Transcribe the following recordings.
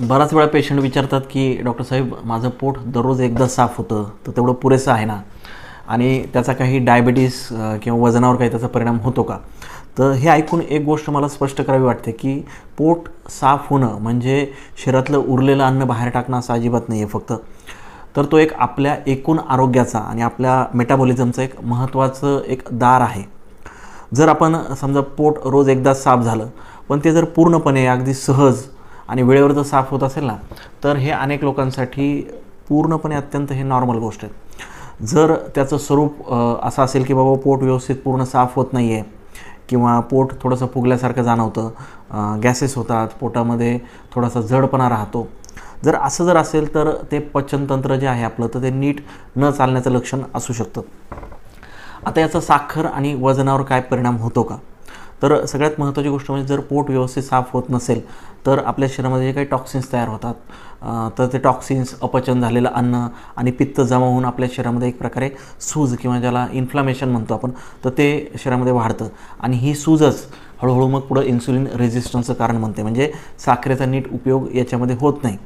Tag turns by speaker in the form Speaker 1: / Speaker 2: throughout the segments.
Speaker 1: बराच वेळा पेशंट विचारतात की डॉक्टर साहेब माझं पोट दररोज एकदा साफ होतं तर तेवढं पुरेसं आहे ना? आणि त्याचा काही डायबिटीस किंवा वजनावर काही त्याचा परिणाम होतो का? तर हे ऐकून एक गोष्ट मला स्पष्ट करावी वाटते की पोट साफ होणं म्हणजे शरीरातलं उरलेलं अन्न बाहेर टाकणं असं अजिबात नाही आहे फक्त. तर तो एक आपल्या एकूण आरोग्याचा आणि आपल्या मेटाबॉलिझमचं एक महत्त्वाचं एक दार आहे. जर आपण समजा पोट रोज एकदा साफ झालं पण ते जर पूर्णपणे अगदी सहज आणि वेळेवर जर साफ होत असेल ना तर हे अनेक लोकांसाठी पूर्णपणे अत्यंत हे नॉर्मल गोष्ट आहे. जर त्याचं स्वरूप असं असेल की बाबा पोट व्यवस्थित पूर्ण साफ होत नाही आहे किंवा पोट थोडंसं फुगल्यासारखं जाणवतं गॅसेस होतात पोटामध्ये थोडासा जडपणा राहतो. जर असं जर असेल तर ते पचनतंत्र जे आहे आपलं तर ते नीट न चालण्याचं लक्षण असू शकतं. आता याचा साखर आणि वजनावर काय परिणाम होतो का? तर सगळ्यात महत्त्वाची गोष्ट म्हणजे जर पोट व्यवस्थित साफ होत नसेल तर आपल्या शरीरामध्ये जे काही टॉक्सिन्स तयार होतात तर ते टॉक्सिन्स अपचन झालेलं अन्न आणि पित्त जमा होऊन आपल्या शरीरामध्ये एक प्रकारे सूज किंवा ज्याला इन्फ्लामेशन म्हणतो आपण तर ते शरीरामध्ये वाढतं. आणि ही सूजच हळूहळू मग पुढं इन्सुलिन रेझिस्टन्सचं कारण म्हणते म्हणजे साखरेचा नीट उपयोग याच्यामध्ये होत नाही.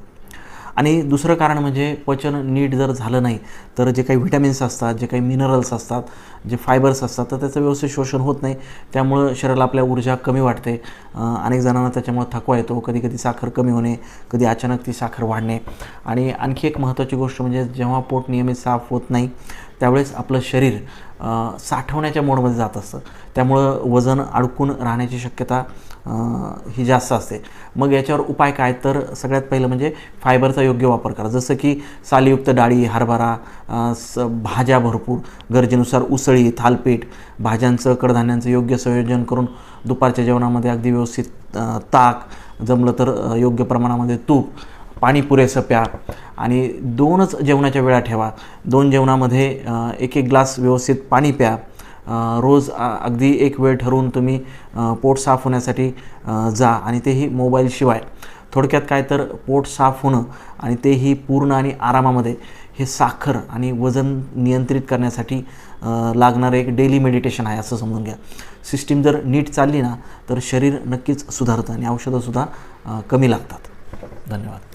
Speaker 1: आणि दुसरं कारण म्हणजे पचन नीट जर झालं नाही तर जे काही व्हिटॅमिन्स असतात जे काही मिनरल्स असतात जे फायबर्स असतात तर त्याचं व्यवस्थित शोषण होत नाही. त्यामुळं शरीराला आपल्या ऊर्जा कमी वाटते. अनेक जणांना त्याच्यामुळे थकवा येतो. कधी कधी साखर कमी होणे कधी अचानक ती साखर वाढणे. आणि आणखी एक महत्त्वाची गोष्ट म्हणजे जेव्हा पोट नियमित साफ होत नाही त्यावेळेस आपलं शरीर साठवण्याच्या मोडमध्ये जात असतं. त्यामुळं वजन अडकून राहण्याची शक्यता ही जास्त असते. मग याच्यावर उपाय काय? तर सगळ्यात पहिलं म्हणजे फायबरचा योग्य वापर करा. जसं की सालीयुक्त डाळी हरभरा स भाज्या भरपूर. गरजेनुसार उसळी थालपीठ भाज्यांचं कडधान्यांचं योग्य संयोजन करून दुपारच्या जेवणामध्ये अगदी व्यवस्थित ताक जमलं तर योग्य प्रमाणामध्ये तूप पाणी पुरेसं प्या. आणि दोनच जेवणाच्या वेळा ठेवा. दोन जेवणामध्ये एक एक ग्लास व्यवस्थित पाणी प्या. रोज अगदी एक वेळ ठरवून तुम्ही पोट साफ होण्यासाठी जा आणि तेही मोबाईलशिवाय थोडक्यात काय तर पोट साफ होणं आणि तेही पूर्ण आणि आरामामध्ये हे साखर आणि वजन नियंत्रित करण्यासाठी लागणारं एक डेली मेडिटेशन आहे असं समजून घ्या. सिस्टीम जर नीट चालली ना तर शरीर नक्कीच सुधारतं आणि औषधंसुद्धा कमी लागतात. धन्यवाद.